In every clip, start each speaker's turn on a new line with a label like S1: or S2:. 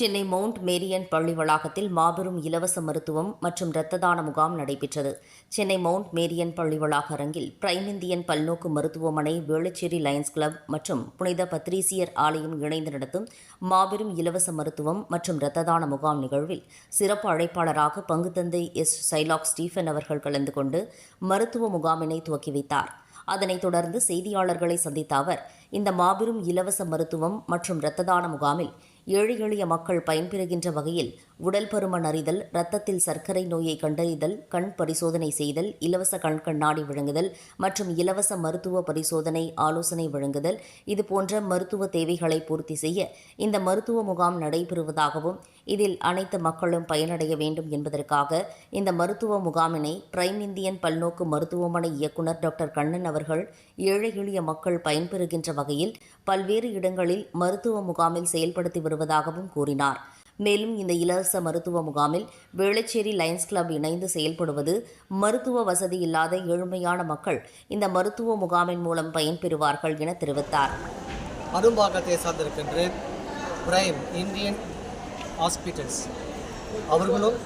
S1: Chennai mount Marian பள்ளி வளாகத்தில் மாபெரும் இலவச மருத்துவம் மற்றும் இரத்த தான முகாம் நடைபெற்றது. சென்னை மவுண்ட் மேரியன் பள்ளி வளாக அரங்கில் பிரைம் இந்தியன் பல்நோக்கு மருத்துவமனை வேளச்சேரி லயன்ஸ் கிளப் மற்றும் புனித பத்ரீசியர் ஆலயம் இணைந்து நடத்தும் மாபெரும் இலவச மருத்துவம் மற்றும் இரத்த தான முகாம் நிகழ்வில் சிறப்பு அழைப்பாளராக பங்கு தந்தை எஸ். சைலாக் ஸ்டீஃபன் அவர்கள் கலந்து கொண்டு மருத்துவ முகாமினை துவக்கி வைத்தார். அதனைத் தொடர்ந்து செய்தியாளர்களை சந்தித்த அவர் இந்த மாபெரும் இலவச மருத்துவம் மற்றும் இரத்த தான முகாமில் ஏழை எளிய மக்கள் பயன்பெறுகின்ற வகையில் உடல் பருமன் அறிதல் இரத்தத்தில் சர்க்கரை நோயை கண்டறிதல் கண் பரிசோதனை செய்தல் இலவச கண் கண்ணாடி வழங்குதல் மற்றும் இலவச மருத்துவ பரிசோதனை ஆலோசனை வழங்குதல் இதுபோன்ற மருத்துவ தேவைகளை பூர்த்தி செய்ய இந்த மருத்துவ முகாம் நடைபெறுவதாகவும் இதில் அனைத்து மக்களும் பயனடைய வேண்டும் என்பதற்காக இந்த மருத்துவ முகாமினை பிரைம் இந்தியன் பல்நோக்கு மருத்துவமனை இயக்குநர் டாக்டர் கண்ணன் அவர்கள் ஏழை எளிய மக்கள் பயன்பெறுகின்ற வகையில் பல்வேறு இடங்களில் மருத்துவ முகாமில் செயல்படுத்தி வருவதாகவும் கூறினார். மேலும் இந்த இலவச மருத்துவ முகாமில் வேளச்சேரி லயன்ஸ் கிளப் இணைந்து செயல்படுவது மருத்துவ வசதி இல்லாத ஏழ்மையான மக்கள் இந்த மருத்துவ முகாமின் மூலம் பயன்பெறுவார்கள் என தெரிவித்தார்.
S2: அரும்பாக்கத்தை சார்ந்திருக்கின்ற பிரைம் இந்தியன் ஹாஸ்பிட்டல்ஸ் அவர்களும்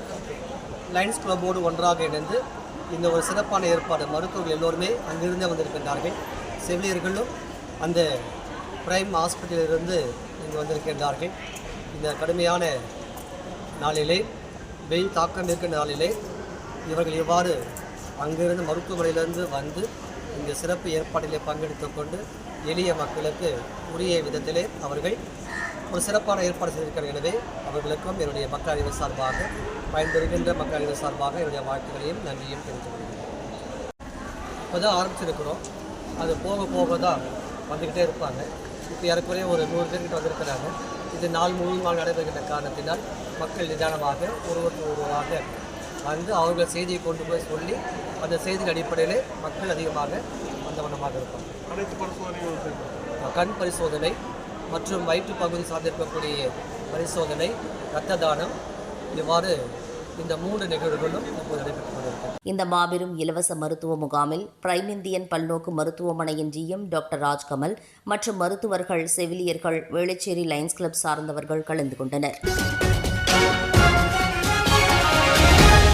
S2: லயன்ஸ் கிளப்போடு ஒன்றாக இணைந்து இந்த ஒரு சிறப்பான ஏற்பாடு மருத்துவர்கள் எல்லோருமே அங்கிருந்தே வந்திருக்கின்றார்கள். செவிலியர்களும் அந்த பிரைம் ஹாஸ்பிட்டலிலிருந்து இங்கு வந்திருக்கின்றார்கள் இந்த கடுமையான நாளிலே வெயில் தாக்கம் இருக்கின்ற நாளிலே இவர்கள் இவ்வாறு அங்கிருந்து மருத்துவமனையிலிருந்து வந்து இந்த சிறப்பு ஏற்பாட்டிலே பங்கெடுத்து கொண்டு எளிய மக்களுக்கு உரிய விதத்திலே அவர்கள் ஒரு சிறப்பான ஏற்பாடு செய்திருக்கிறார் எனவே அவர்களுக்கும் என்னுடைய மக்கள் அறிவு சார்பாக பயன்பெறுகின்ற மக்கள் அறிவு சார்பாக என்னுடைய வாழ்த்துக்களையும் நன்றியும் தெரிவித்துக் கொள்கிறேன். இப்போ தான் ஆரம்பிச்சிருக்கிறோம். அது போக போக தான் வந்துக்கிட்டே இருப்பாங்க. இப்போ ஏறக்குறைய ஒரு நூறு பேர்கிட்ட வந்திருக்கிறாங்க. இது நாள் முழுவதும் நடைபெறுகின்ற காரணத்தினால் மக்கள் நிதானமாக ஒருவருக்கு ஒருவராக வந்து அவர்கள் செய்தியை கொண்டு போய் சொல்லி அந்த செய்தியின் அடிப்படையிலே மக்கள் அதிகமாக வந்தவனமாக இருப்பாங்க.
S3: அனைத்து
S2: கண் பரிசோதனை மற்றும் வயிற்று பகுதி சார்ந்திருக்கக்கூடிய பரிசோதனை இரத்த தானம் இவ்வாறு இந்த மூன்று நிகழ்வுகளும்
S1: இந்த மாபெரும் இலவச மருத்துவ முகாமில் பிரைம் இந்தியன் பல்நோக்கு மருத்துவமனையின் ஜிஎம் டாக்டர் ராஜ்கமல் மற்றும் மருத்துவர்கள் செவிலியர்கள் வேளச்சேரி லயன்ஸ் கிளப் சார்ந்தவர்கள் கலந்து கொண்டனர்.